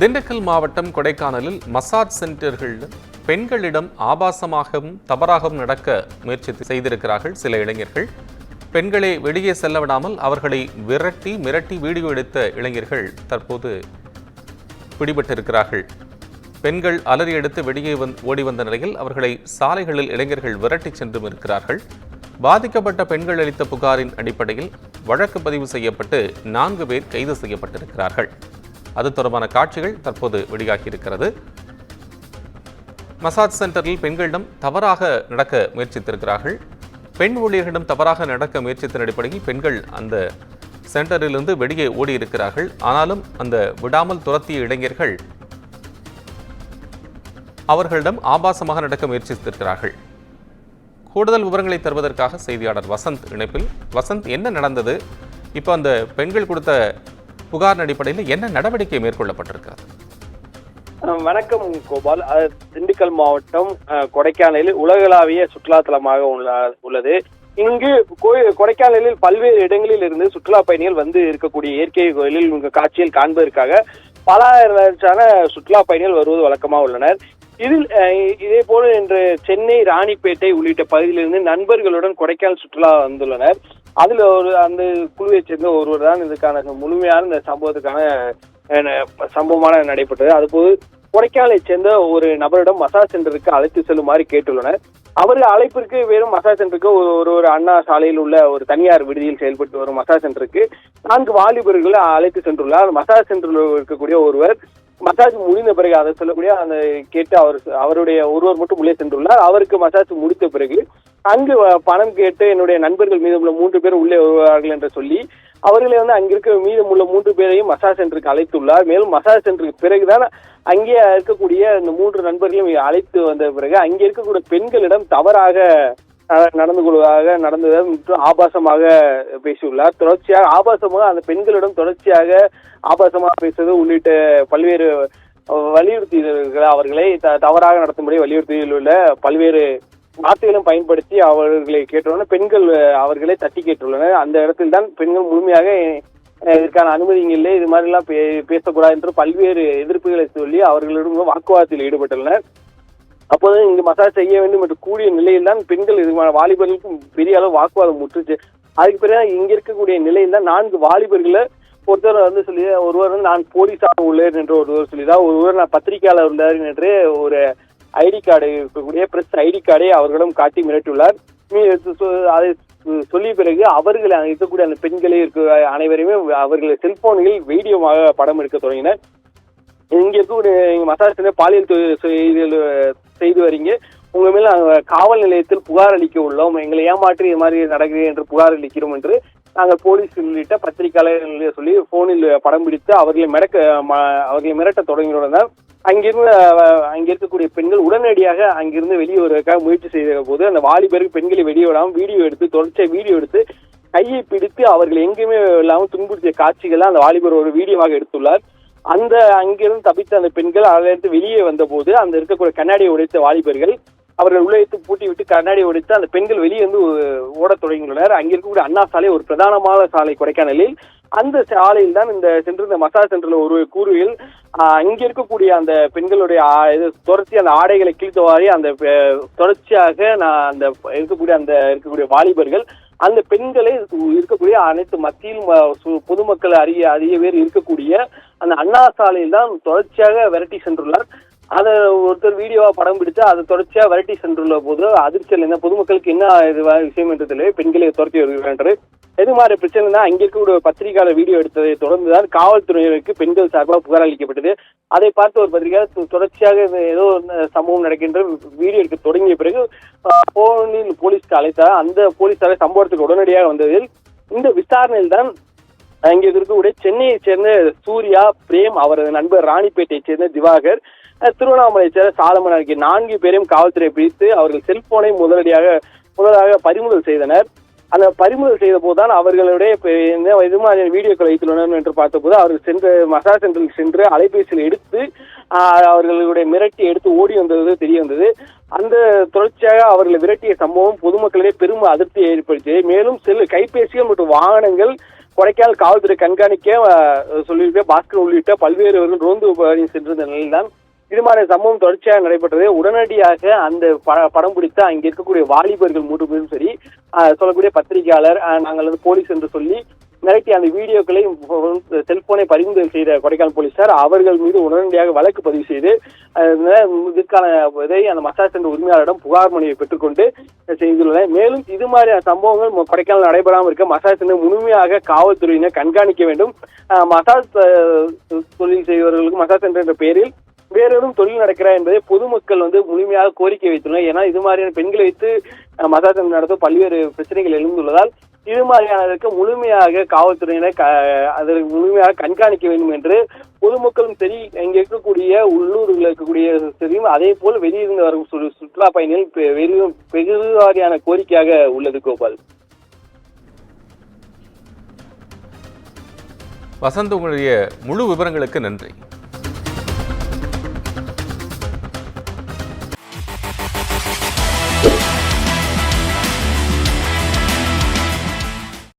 திண்டுக்கல் மாவட்டம் கொடைக்கானலில் மசாஜ் சென்டர்கள் பெண்களிடம் ஆபாசமாகவும் தவறாகவும் நடக்க முயற்சி செய்திருக்கிறார்கள் சில இளைஞர்கள். பெண்களை வெளியே செல்ல விடாமல் அவர்களை விரட்டி மிரட்டி வீடியோ எடுத்த இளைஞர்கள் தற்போது பிடிபட்டிருக்கிறார்கள். பெண்கள் அலறி எடுத்து வெளியே வந் ஓடி வந்த நிலையில் அவர்களை சாலைகளில் இளைஞர்கள் விரட்டிச் சென்றும் இருக்கிறார்கள் பாதிக்கப்பட்ட பெண்கள் அளித்த புகாரின் அடிப்படையில் வழக்கு பதிவு செய்யப்பட்டு நான்கு பேர் கைது செய்யப்பட்டிருக்கிறார்கள். அது தொடர்பான காட்சிகள் தற்போது வெளியாகியிருக்கிறது. மசாஜ் சென்டரில் பெண்களிடம் தவறாக நடக்க முயற்சித்திருக்கிறார்கள். பெண் ஊழியர்களிடம் தவறாக நடக்க முயற்சித்தின் அடிப்படையில் பெண்கள் அந்த சென்டரிலிருந்து வெளியே ஓடி இருக்கிறார்கள் ஆனாலும் அந்த விடாமல் துரத்திய இளைஞர்கள் அவர்களிடம் ஆபாசமாக நடக்க முயற்சித்திருக்கிறார்கள். கூடுதல் விவரங்களை தருவதற்காக செய்தியாளர் வசந்த் இணைப்பில். வசந்த் என்ன நடந்தது? இப்போ அந்த பெண்கள் கொடுத்த புகார் அடிப்படையில் என்ன நடவடிக்கை மேற்கொள்ளப்பட்டிருக்கிறது? வணக்கம் கோபால். திண்டுக்கல் மாவட்டம் கொடைக்கானலில் உலகளாவிய சுற்றுலா தலமாக உள்ள- உள்ளது. இங்கு கோயில் கொடைக்கானலில் பல்வேறு இடங்களில் இருந்து சுற்றுலா பயணிகள் வந்து இருக்கக்கூடிய இயற்கை கோயிலில் இங்கு காட்சியில் காண்பதற்காக பல லட்சான சுற்றுலா பயணிகள் வருவது வழக்கமாக உள்ளனர். இதில் இதே போல இன்று சென்னை ராணிப்பேட்டை உள்ளிட்ட பகுதியிலிருந்து நண்பர்களுடன் கொடைக்கானல் சுற்றுலா வந்துள்ளனர். அதுல ஒரு அந்த குழுவை சேர்ந்த ஒருவர் தான் இதுக்கான முழுமையான இந்த சம்பவத்துக்கான சம்பவமான நடைபெற்றது. அதுபோது கொடைக்கானலை சேர்ந்த ஒரு நபரிடம் மசாஜ் சென்டருக்கு அழைத்து செல்லுமாறு கேட்டுள்ளனர். அவர்கள் அழைப்பிற்கு வெறும் மசாஜ் சென்டருக்கு ஒரு ஒரு ஒரு அண்ணா சாலையில் உள்ள ஒரு தனியார் விடுதியில் செயல்பட்டு வரும் மசாஜ் சென்டருக்கு நான்கு வாலிபர்களை அழைத்து சென்றுள்ளார். மசாஜ் சென்டரில் இருக்கக்கூடிய ஒருவர் மசாஜ் முடிந்த பிறகு அதை சொல்லக்கூடிய அந்த கேட்டு அவர் அவருடைய ஒருவர் மட்டும் உள்ளே சென்றுள்ளார். அவருக்கு மசாஜ் முடித்த பிறகு அங்கு பணம் கேட்டு என்னுடைய நண்பர்கள் மீதமுள்ள மூன்று பேர் உள்ளே வருவார்கள் என்று சொல்லி அவர்களை வந்து அங்கிருக்க மீதமுள்ள மூன்று பேரையும் மசாஜ் சென்டருக்கு அழைத்துள்ளார். மேலும் மசாஜ் சென்டருக்கு பிறகுதான் அங்கே இருக்கக்கூடிய இந்த மூன்று நண்பர்களையும் அழைத்து வந்த பிறகு அங்கே இருக்கக்கூடிய பெண்களிடம் தவறாக நடந்து கொள்வதாக நடந்தது மற்றும் ஆபாசமாக பேசியுள்ளார். தொடர்ச்சியாக ஆபாசமாக அந்த பெண்களிடம் தொடர்ச்சியாக ஆபாசமாக பேசுவது உள்ளிட்ட பல்வேறு அஹ், அவர்களை த- தவறாக நடத்தும்படி வலியுறுத்தியில் உள்ள பல்வேறு வார்த்தைகளும் பயன்படுத்தி அவர்களை கேட்டுள்ளனர் பெண்கள் அவர்களை தட்டி கேட்டுள்ளனர். அந்த இடத்தில் தான் பெண்கள் முழுமையாக இதற்கான அனுமதி இல்லை. இது மாதிரி எல்லாம் பே- பேசக்கூடாது என்று பல்வேறு எதிர்ப்புகளை சொல்லி அவர்களிடம் வாக்குவாதத்தில் ஈடுபட்டுள்ளனர். அப்போது இங்கு மசாஜ் செய்ய வேண்டும் என்று கூடிய நிலையில் தான் பெண்கள் இதுமான வாலிபர்களுக்கு வாலிபர்களுக்கும் பெரிய அளவு வாக்குவாதம் முற்றுச்சு. அதுக்கு பிறகு இங்க இருக்கக்கூடிய நிலையில் தான் நான்கு வாலிபர்களை ஒருத்தர் வந்து சொல்லி ஒருவர் வந்து நான் போலீஸாக உள்ளேன் என்று ஒருவர் சொல்லிதான் ஒருவர் நான் பத்திரிகையாளர் உள்ளார் என்று ஒரு ஐடி கார்டு இருக்கக்கூடிய பிரஸ் ஐடி கார்டை அவர்களிடம் காட்டி மிரட்டியுள்ளார். அதை சொல்லிய பிறகு அவர்கள் இருக்கக்கூடிய அந்த பெண்களே இருக்க அனைவரையுமே அவர்கள் செல்போன்களில் வீடியோவாக படம் எடுக்க தொடங்கினர். இங்கே இருக்கக்கூடிய இங்க மசாஜ் பாலியல் செய்திகள் செய்து வரீங்க உங்க மேல காவல் நிலையத்தில் புகார் அளிக்க உள்ளோம். எங்களை ஏமாற்றி இது மாதிரி நடக்குது என்று புகார் அளிக்கிறோம் என்று நாங்கள் போலீஸ் உள்ளிட்ட பத்திரிகையாளர்களை சொல்லி போனில் படம் பிடித்து அவர்களை மிரக்க அவர்களை மிரட்ட தொடங்கியுள்ளனர் அங்கிருந்து அங்கே இருக்கக்கூடிய பெண்கள் உடனடியாக அங்கிருந்து வெளியே வருவதற்காக முயற்சி செய்த போது அந்த வாலிபருக்கு பெண்களை வெளியே விடாமல் வீடியோ எடுத்து தொடர்ச்சியாக வீடியோ எடுத்து கையை பிடித்து அவர்கள் எங்கேயுமே இல்லாமல் துன்புறுத்திய காட்சிகளை அந்த வாலிபர் ஒரு வீடியோவாக எடுத்துள்ளார். அந்த அங்கிருந்து தப்பித்த அந்த பெண்கள் அதிலிருந்து வெளியே வந்தபோது அந்த இருக்கக்கூடிய கண்ணாடியை உடைத்த வாலிபர்கள் அவர்கள் உள்ளே பூட்டி விட்டு கண்ணாடியை உடைத்து அந்த பெண்கள் வெளியே வந்து ஓடத் தொடங்கியுள்ளனர். அங்கே இருக்கக்கூடிய அண்ணா சாலை ஒரு பிரதானமான சாலை கொடைக்கானலில். அந்த ஆலையில் தான் இந்த சென்றிருந்த மசாஜ் சென்டர்ல ஒரு கூறுகையில் இங்க இருக்கக்கூடிய அந்த பெண்களுடைய இது தொடர்ச்சி அந்த ஆடைகளை கிழித்தவாறி அந்த பெ- தொடர்ச்சியாக நான் அந்த இருக்கக்கூடிய அந்த இருக்கக்கூடிய வாலிபர்கள் அந்த பெண்களை இருக்கக்கூடிய அனைத்து மத்தியில் ம- சு- பொதுமக்கள் அறிய அதிக பேர் இருக்கக்கூடிய அந்த அண்ணா சாலையில் தான் தொடர்ச்சியாக விரட்டி சென்றுள்ளார். அதை ஒருத்தர் வீடியோவா படம் பிடித்து அதை தொடர்ச்சியா விரட்டி சென்றுள்ள போது அதிர்ச்சியில் என்ன பொதுமக்களுக்கு என்ன இது விஷயம் என்று தெரியல பெண்களை துரத்தி வருகிறார் என்று எது மாதிரி பிரச்சனைனா தான் அங்கே இருக்கக்கூடிய பத்திரிகையாளர் வீடியோ எடுத்ததை தொடர்ந்து தான் காவல்துறையினருக்கு பெண்கள் சார்பாக புகார் அளிக்கப்பட்டது. அதை பார்த்து ஒரு பத்திரிகையாளர் தொடர்ச்சியாக ஏதோ சம்பவம் நடக்கின்ற வீடியோ எடுக்க தொடங்கிய பிறகு போனில் போலீஸ்க்கு அழைத்தார். அந்த போலீசாரை சம்பவத்துக்கு உடனடியாக வந்ததில் இந்த விசாரணையில் தான் அங்கே இருக்கக்கூடிய சென்னையை சேர்ந்த சூர்யா பிரேம் அவரது நண்பர் ராணிப்பேட்டையை சேர்ந்த திவாகர் திருவண்ணாமலை திருவண்ணாமலையை சேர்ந்த சாலமன் ஆகிய நான்கு பேரையும் காவல்துறை பிடித்து அவர்கள் செல்போனை முதலடியாக முதலாக பறிமுதல் செய்தனர். அந்த பறிமுதல் செய்த போதுதான் அவர்களுடைய என்ன இது மாதிரி வீடியோக்களை வைத்துள்ளனர் என்று பார்த்தபோது அவர்கள் சென்று மசாஜ் சென்டருக்கு சென்று அலைபேசியில் எடுத்து அவர்களுடைய மிரட்டி எடுத்து ஓடி வந்தது தெரிய வந்தது. அந்த தொடர்ச்சியாக அவர்களை விரட்டிய சம்பவம் பொதுமக்களிடையே பெரும் அதிருப்தியை ஏற்படுத்தியது. மேலும் செல் கைபேசிகள் மற்றும் வாகனங்கள் கொடைக்கானல் காவல்துறை கண்காணிக்க சொல்லியிருக்க பாஸ்கர் உள்ளிட்ட பல்வேறுவர்கள் ரோந்து சென்றிருந்த நிலையில்தான் இது மாதிரி சம்பவம் தொடர்ச்சியாக நடைபெற்றது. உடனடியாக அந்த ப- படம் பிடித்த அங்கே இருக்கக்கூடிய வாலிபர்கள் மூன்று பேரும் சரி சொல்லக்கூடிய பத்திரிகையாளர் நாங்கள் வந்து போலீஸ் என்று சொல்லி மிரட்டி அந்த வீடியோக்களை செல்போனை பறிமுதல் செய்த கொடைக்கானல் போலீசார் அவர்கள் மீது உடனடியாக வழக்கு பதிவு செய்து இதற்கான இதுக்கான இதை அந்த மசாஜ் சென்ற உரிமையாளரிடம் புகார் மனுவை பெற்றுக்கொண்டு செய்துள்ளனர். மேலும் இது மாதிரியான சம்பவங்கள் கொடைக்கானல் நடைபெறாமல் இருக்க மசாஜ் சென்டர் முழுமையாக காவல்துறையினர் கண்காணிக்க வேண்டும். மசாஜ் தொழில் செய்பவர்களுக்கு மசாஜ் சென்டர் என்ற பெயரில் வேறொரும் தொழில் நடக்கிறா என்பதை பொதுமக்கள் வந்து முழுமையாக கோரிக்கை வைத்துள்ளனர். ஏன்னா இது மாதிரியான பெண்களை வைத்து அஹ், நடத்தும் பல்வேறு பிரச்சனைகள் எழுந்துள்ளதால் இது மாதிரியானதற்கு முழுமையாக காவல்துறையினர் க- அதற்கு முழுமையாக கண்காணிக்க வேண்டும் என்று பொதுமக்களும் சரி இங்கே இருக்கக்கூடிய உள்ளூரில் இருக்கக்கூடிய சரியும் அதே போல் வெளியிருந்து வரும் சுற்றுலா பயணிகள் பெருவாரியான வெகு- கோரிக்கையாக உள்ளது கோபால். வசந்த் உங்களுடைய முழு விவரங்களுக்கு நன்றி.